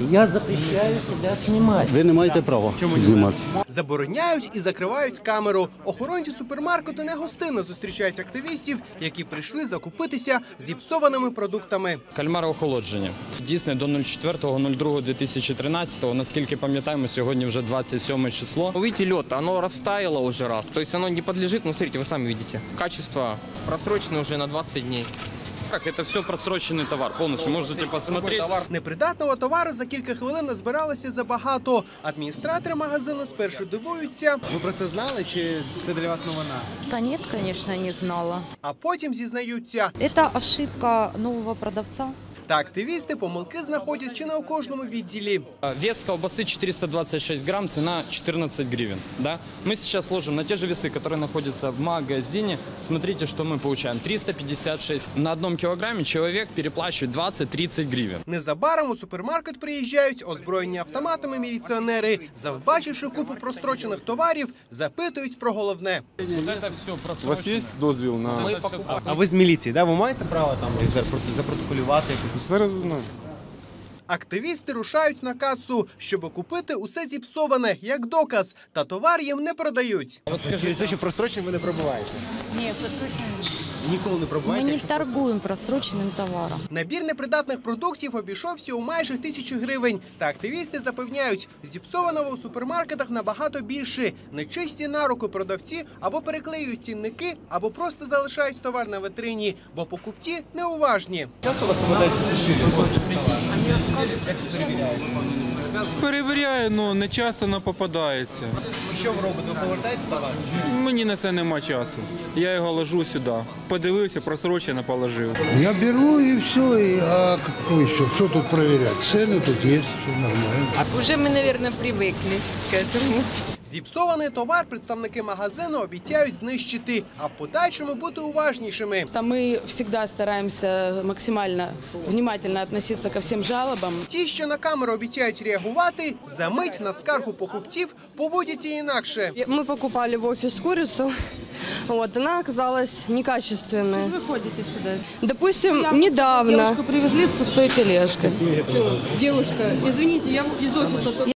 Я запрещаю себя снимать. Ви не маєте права знімати. Забороняють і закривають камеру. Охоронці супермаркету негостинно зустрічають активістів, які прийшли закупитися зіпсованими продуктами. Кальмари охолодження. Дійсне до 04.02.2013, наскільки пам'ятаємо, сьогодні вже 27 число. Вы видите лед, оно растаяло уже раз. То есть оно не подлежит, ну смотрите, вы сами видите. Качество просрочено уже на 20 дней. Так, это все просроченный товар. Полностью можете посмотреть. Непридатного товару за кілька хвилин назбиралося забагато. Адміністратори магазину спершу дивуються, Ви про це знали чи це для вас новина? Да нет, конечно, не знала. а потім зізнаються. Это ошибка нового продавца. Та активісти помилки знаходять чи не у кожному відділі. А, Вес колбасы 426 грамм, цена 14 гривен. Да? Мы сейчас ложим на те же весы, которые находятся в магазине. Смотрите, что мы получаем. 356. На одном килограмме человек переплачивает 20-30 гривен. Незабаром у супермаркет приїжджають озброєні автоматами міліціонери. Завбачивши купу прострочених товарів, запитують про головне. Вот это все просрочено. У вас є дозвіл на Вот это всё- А ви з міліції, да? ви маєте право там запро- запротоколювати якусь? зараз узнаю. Активісти рушають на касу, щоб купити усе зіпсоване як доказ, та товар їм не продають. Вот скажите, Через те, що просрочені ви не пробуваєте. Нет, просроченным. Ніколи не Мы пробуваєте. не якщо торгуем просроченным товаром. Набір непридатних продуктів обійшовся у майже тисячу гривень. Та активісти запевняють, зіпсованого у супермаркетах набагато більше. Нечисті на руку продавці або переклеюють цінники, або просто залишають товар на витрині, бо покупці неуважні. Часто у вас попадається Перевіряю, але не часто не попадається. Що ви робите? Ви повертаєте товар? Мені на це нема часу. Я його ложу сюди. Подивився, просрочено положив. Я беру и все, и, а какой еще? Что тут проверять? Цены тут есть, все нормально. Уже мы, наверное, привыкли к этому. Зіпсований товар представники магазину обіцяють знищити, а в подальшому бути уважнішими. Мы всегда стараемся максимально внимательно относиться ко всем жалобам. Ті, що на камеру обіцяють реагувати, за мить на скаргу покупців поводяться інакше. Мы покупали в офис курицу, вот, она оказалась некачественная. Вы ходите сюда? Допустим, недавно. Девушку привезли с пустой тележкой. Девушка, извините, я из офиса